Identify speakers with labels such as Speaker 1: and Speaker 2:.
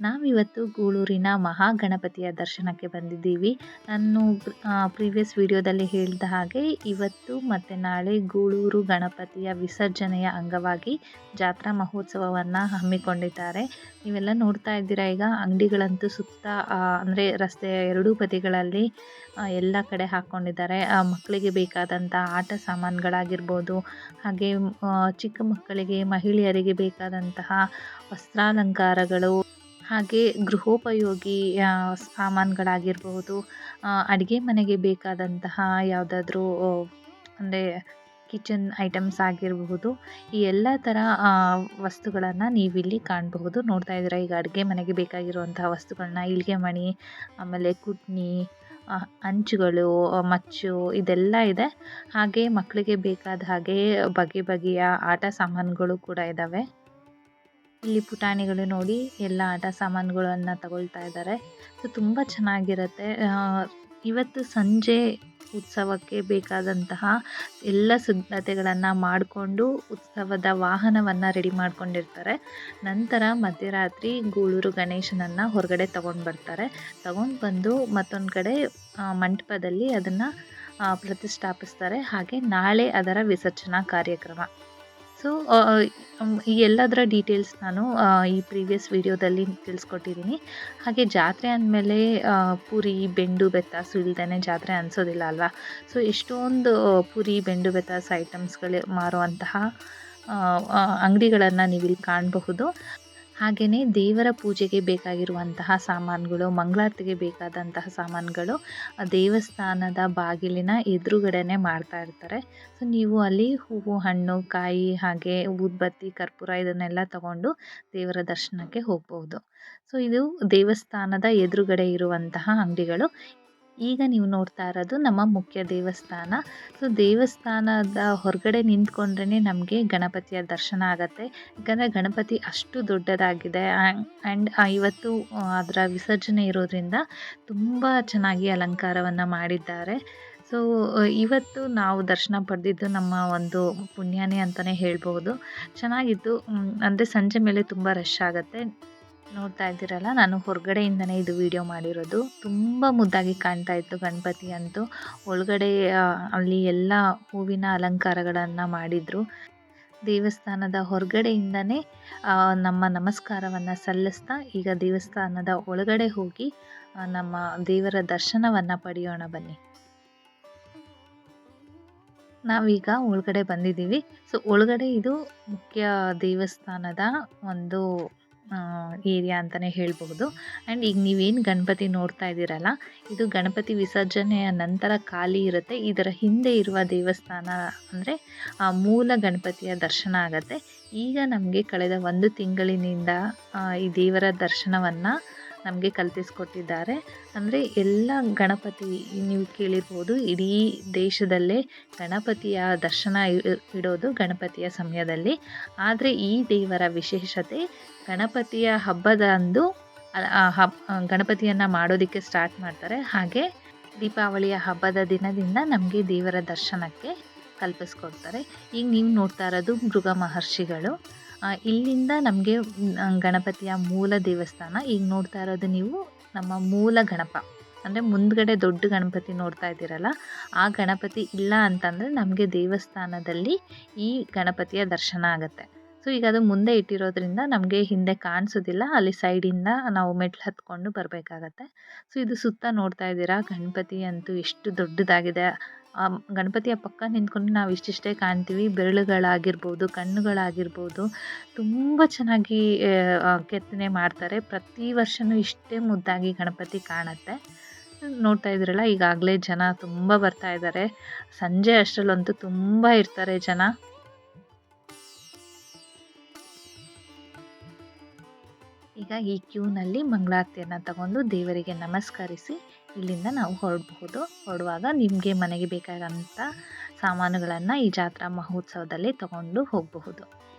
Speaker 1: ನಾವಿವತ್ತು ಗೂಳೂರಿನ ಮಹಾಗಣಪತಿಯ ದರ್ಶನಕ್ಕೆ ಬಂದಿದ್ದೀವಿ. ನಾನು ಪ್ರೀವಿಯಸ್ ವಿಡಿಯೋದಲ್ಲಿ ಹೇಳಿದ ಹಾಗೆ ಇವತ್ತು ಮತ್ತು ನಾಳೆ ಗೂಳೂರು ಗಣಪತಿಯ ವಿಸರ್ಜನೆಯ ಅಂಗವಾಗಿ ಜಾತ್ರಾ ಮಹೋತ್ಸವವನ್ನು ಹಮ್ಮಿಕೊಂಡಿದ್ದಾರೆ. ನೀವೆಲ್ಲ ನೋಡ್ತಾ ಇದ್ದೀರಾ ಈಗ? ಅಂಗಡಿಗಳಂತೂ ಸುತ್ತ ಅಂದರೆ ರಸ್ತೆಯ ಎರಡೂ ಬದಿಗಳಲ್ಲಿ ಎಲ್ಲ ಕಡೆ ಹಾಕ್ಕೊಂಡಿದ್ದಾರೆ ಮಕ್ಕಳಿಗೆ ಬೇಕಾದಂಥ ಆಟ ಸಾಮಾನುಗಳಾಗಿರ್ಬೋದು, ಹಾಗೆ ಚಿಕ್ಕ ಮಕ್ಕಳಿಗೆ, ಮಹಿಳೆಯರಿಗೆ ಬೇಕಾದಂತಹ ವಸ್ತ್ರಾಲಂಕಾರಗಳು ಹಾಗೆ ಗೃಹೋಪಯೋಗಿ ಸಾಮಾನುಗಳಾಗಿರ್ಬಹುದು ಅಡುಗೆ ಮನೆಗೆ ಬೇಕಾದಂತಹ ಯಾವುದಾದ್ರೂ ಅಂದರೆ ಕಿಚನ್ ಐಟಮ್ಸ್ ಆಗಿರಬಹುದು, ಈ ಎಲ್ಲ ಥರ ವಸ್ತುಗಳನ್ನು ನೀವಿಲ್ಲಿ ಕಾಣಬಹುದು. ನೋಡ್ತಾ ಇದ್ದೀರಾ, ಈಗ ಅಡುಗೆ ಮನೆಗೆ ಬೇಕಾಗಿರುವಂತಹ ವಸ್ತುಗಳನ್ನ ಇಳಿಗೆ ಮಣಿ, ಆಮೇಲೆ ಕುಟ್ನಿ ಅಂಚುಗಳು ಮಚ್ಚು, ಇದೆಲ್ಲ ಇದೆ. ಹಾಗೆ ಮಕ್ಕಳಿಗೆ ಬೇಕಾದ ಹಾಗೆ ಬಗೆ ಬಗೆಯ ಆಟ ಸಾಮಾನುಗಳು ಕೂಡ ಇದ್ದಾವೆ ಇಲ್ಲಿ ಪುಟಾಣಿಗಳು ನೋಡಿ, ಎಲ್ಲ ಆಟ ಸಾಮಾನುಗಳನ್ನು ತಗೊಳ್ತಾ ಇದ್ದಾರೆ ಸೊ, ತುಂಬ ಚೆನ್ನಾಗಿರುತ್ತೆ. ಇವತ್ತು ಸಂಜೆ ಉತ್ಸವಕ್ಕೆ ಬೇಕಾದಂತಹ ಎಲ್ಲ ಸಿದ್ಧತೆಗಳನ್ನು ಮಾಡಿಕೊಂಡು ಉತ್ಸವದ ವಾಹನವನ್ನು ರೆಡಿ ಮಾಡ್ಕೊಂಡಿರ್ತಾರೆ. ನಂತರ ಮಧ್ಯರಾತ್ರಿ ಗೂಳೂರು ಗಣೇಶನನ್ನು ಹೊರಗಡೆ ತಗೊಂಡು ಬರ್ತಾರೆ. ತಗೊಂಡು ಬಂದು ಮತ್ತೊಂದು ಕಡೆ ಮಂಟಪದಲ್ಲಿ ಅದನ್ನು ಪ್ರತಿಷ್ಠಾಪಿಸ್ತಾರೆ. ಹಾಗೆ ನಾಳೆ ಅದರ ವಿಸರ್ಜನಾ ಕಾರ್ಯಕ್ರಮ. ಸೊ ಈ ಎಲ್ಲದರ ಡೀಟೇಲ್ಸ್ ನಾನು ಈ ಪ್ರೀವಿಯಸ್ ವಿಡಿಯೋದಲ್ಲಿ ತಿಳಿಸ್ಕೊಟ್ಟಿದ್ದೀನಿ ಹಾಗೆ ಜಾತ್ರೆ ಅಂದಮೇಲೆ ಪುರಿ, ಬೆಂಡು ಬೆತ್ತಾಸು ಇಲ್ದೇ ಜಾತ್ರೆ ಅನಿಸೋದಿಲ್ಲ ಅಲ್ವಾ? ಸೊ ಎಷ್ಟೊಂದು ಪುರಿ, ಬೆಂಡು ಬೆತ್ತಾಸು ಐಟಮ್ಸ್ಗಳು ಮಾರುವಂತಹ ಅಂಗಡಿಗಳನ್ನು ನೀವಿಲ್ಲಿ ಕಾಣಬಹುದು. ಹಾಗೆಯೇ ದೇವರ ಪೂಜೆಗೆ ಬೇಕಾಗಿರುವಂತಹ ಸಾಮಾನುಗಳು, ಮಂಗಳಾರತಿಗೆ ಬೇಕಾದಂತಹ ಸಾಮಾನುಗಳು ದೇವಸ್ಥಾನದ ಬಾಗಿಲಿನ ಎದುರುಗಡೆನೆ ಮಾಡ್ತಾ ಇರ್ತಾರೆ. ಸೊ ನೀವು ಅಲ್ಲಿ ಹೂವು, ಹಣ್ಣು, ಕಾಯಿ ಹಾಗೆ ಊದ್ಬತ್ತಿ, ಕರ್ಪೂರ ಇದನ್ನೆಲ್ಲ ತಗೊಂಡು ದೇವರ ದರ್ಶನಕ್ಕೆ ಹೋಗ್ಬೋದು ಸೊ ಇದು ದೇವಸ್ಥಾನದ ಎದುರುಗಡೆ ಇರುವಂತಹ ಅಂಗಡಿಗಳು. ಈಗ ನೀವು ನೋಡ್ತಾ ಇರೋದು ನಮ್ಮ ಮುಖ್ಯ ದೇವಸ್ಥಾನ. ಸೊ, ದೇವಸ್ಥಾನದ ಹೊರಗಡೆ ನಿಂತ್ಕೊಂಡ್ರೇ ನಮಗೆ ಗಣಪತಿಯ ದರ್ಶನ ಆಗುತ್ತೆ. ಯಾಕಂದರೆ ಗಣಪತಿ ಅಷ್ಟು ದೊಡ್ಡದಾಗಿದೆ. ಆ್ಯಂಡ್ ಇವತ್ತು ಅದರ ವಿಸರ್ಜನೆ ಇರೋದ್ರಿಂದ ತುಂಬ ಚೆನ್ನಾಗಿ ಅಲಂಕಾರವನ್ನು ಮಾಡಿದ್ದಾರೆ. ಸೊ, ಇವತ್ತು ನಾವು ದರ್ಶನ ಪಡೆದಿದ್ದು ನಮ್ಮ ಒಂದು ಪುಣ್ಯನೇ ಅಂತಲೇ ಹೇಳ್ಬೋದು. ಚೆನ್ನಾಗಿತ್ತು. ಅಂದರೆ ಸಂಜೆ ಮೇಲೆ ತುಂಬ ರಶ್ ಆಗುತ್ತೆ. ನೋಡ್ತಾ ಇದ್ದೀರಲ್ಲ, ನಾನು ಹೊರಗಡೆಯಿಂದನೇ ಇದು ವಿಡಿಯೋ ಮಾಡಿರೋದು. ತುಂಬ ಮುದ್ದಾಗಿ ಕಾಣ್ತಾ ಇತ್ತು ಗಣಪತಿ ಅಂತೂ. ಒಳಗಡೆ ಅಲ್ಲಿ ಎಲ್ಲ ಹೂವಿನ ಅಲಂಕಾರಗಳನ್ನು ಮಾಡಿದರು. ದೇವಸ್ಥಾನದ ಹೊರಗಡೆಯಿಂದನೇ ನಮ್ಮ ನಮಸ್ಕಾರವನ್ನು ಸಲ್ಲಿಸ್ತಾ ಈಗ ದೇವಸ್ಥಾನದ ಒಳಗಡೆ ಹೋಗಿ ನಮ್ಮ ದೇವರ ದರ್ಶನವನ್ನು ಪಡೆಯೋಣ ಬನ್ನಿ. ನಾವೀಗ ಒಳಗಡೆ ಬಂದಿದ್ದೀವಿ. ಸೊ, ಒಳಗಡೆ ಇದು ಮುಖ್ಯ ದೇವಸ್ಥಾನದ ಒಂದು ಏರಿಯಾ ಅಂತಲೇ ಹೇಳಬಹುದು. ಆ್ಯಂಡ್ ಈಗ ನೀವೇನು ಗಣಪತಿ ನೋಡ್ತಾ ಇದ್ದೀರಲ್ಲ, ಇದು ಗಣಪತಿ ವಿಸರ್ಜನೆಯ ನಂತರ ಖಾಲಿ ಇರುತ್ತೆ. ಇದರ ಹಿಂದೆ ಇರುವ ದೇವಸ್ಥಾನ ಅಂದರೆ ಮೂಲ ಗಣಪತಿಯ ದರ್ಶನ ಆಗುತ್ತೆ. ಈಗ ನಮಗೆ ಕಳೆದ ಒಂದು ತಿಂಗಳಿನಿಂದ ಈ ದೇವರ ದರ್ಶನವನ್ನು ನಮಗೆ ಕಲ್ಪಿಸ್ಕೊಟ್ಟಿದ್ದಾರೆ. ಅಂದರೆ ಎಲ್ಲ ಗಣಪತಿ ನೀವು ಕೇಳಿರ್ಬೋದು, ಇಡೀ ದೇಶದಲ್ಲೇ ಗಣಪತಿಯ ದರ್ಶನ ಇಡೋದು ಗಣಪತಿಯ ಸಮಯದಲ್ಲಿ. ಆದರೆ ಈ ದೇವರ ವಿಶೇಷತೆ ಗಣಪತಿಯ ಹಬ್ಬದಂದು ಹಬ್ ಗಣಪತಿಯನ್ನು ಮಾಡೋದಕ್ಕೆ ಸ್ಟಾರ್ಟ್ ಮಾಡ್ತಾರೆ. ಹಾಗೆ ದೀಪಾವಳಿಯ ಹಬ್ಬದ ದಿನದಿಂದ ನಮಗೆ ದೇವರ ದರ್ಶನಕ್ಕೆ ಕಲ್ಪಿಸ್ಕೊಡ್ತಾರೆ. ಈಗ ನೀವು ನೋಡ್ತಾ ಇರೋದು ಮೃಗ ಮಹರ್ಷಿಗಳು. ಇಲ್ಲಿಂದ ನಮಗೆ ಗಣಪತಿಯ ಮೂಲ ದೇವಸ್ಥಾನ. ಈಗ ನೋಡ್ತಾ ಇರೋದು ನೀವು ನಮ್ಮ ಮೂಲ ಗಣಪ. ಅಂದರೆ ಮುಂದ್ಗಡೆ ದೊಡ್ಡ ಗಣಪತಿ ನೋಡ್ತಾ ಇದ್ದೀರಲ್ಲ, ಆ ಗಣಪತಿ ಇಲ್ಲ ಅಂತಂದರೆ ನಮಗೆ ದೇವಸ್ಥಾನದಲ್ಲಿ ಈ ಗಣಪತಿಯ ದರ್ಶನ ಆಗುತ್ತೆ. ಸೊ ಈಗ ಅದು ಮುಂದೆ ಇಟ್ಟಿರೋದ್ರಿಂದ ನಮಗೆ ಹಿಂದೆ ಕಾಣಿಸೋದಿಲ್ಲ, ಅಲ್ಲಿ ಸೈಡಿಂದ ನಾವು ಮೆಟ್ಲು ಹತ್ಕೊಂಡು ಬರಬೇಕಾಗತ್ತೆ. ಸೊ ಇದು ಸುತ್ತ ನೋಡ್ತಾ ಇದ್ದೀರಾ? ಗಣಪತಿ ಅಂತೂ ಎಷ್ಟು ದೊಡ್ಡದಾಗಿದೆ. ಗಣಪತಿಯ ಪಕ್ಕ ನಿಂತ್ಕೊಂಡು ನಾವು ಇಷ್ಟಿಷ್ಟೇ ಕಾಣ್ತೀವಿ. ಬೆರಳುಗಳಾಗಿರ್ಬೋದು, ಕಣ್ಣುಗಳಾಗಿರ್ಬೋದು. ತುಂಬ ಚೆನ್ನಾಗಿ ಕೆತ್ತನೆ ಮಾಡ್ತಾರೆ. ಪ್ರತಿ ವರ್ಷವೂ ಇಷ್ಟೇ ಮುದ್ದಾಗಿ ಗಣಪತಿ ಕಾಣುತ್ತೆ. ನೋಡ್ತಾ ಇದ್ರಲ್ಲ ಈಗಾಗಲೇ ಜನ ತುಂಬ ಬರ್ತಾ ಇದ್ದಾರೆ. ಸಂಜೆ ಅಷ್ಟರಲ್ಲಂತೂ ತುಂಬ ಇರ್ತಾರೆ ಜನ. ಈಗ ಈ ಕ್ಯೂನಲ್ಲಿ ಮಂಗಳಾರತಿಯನ್ನು ತಗೊಂಡು ದೇವರಿಗೆ ನಮಸ್ಕರಿಸಿ ಇಲ್ಲಿಂದ ನಾವು ಹೊರಡಬಹುದು. ಹೊರಡುವಾಗ ನಿಮಗೆ ಮನೆಗೆ ಬೇಕಾದಂಥ ಸಾಮಾನುಗಳನ್ನು ಈ ಜಾತ್ರಾ ಮಹೋತ್ಸವದಲ್ಲಿ ತಗೊಂಡು ಹೋಗಬಹುದು.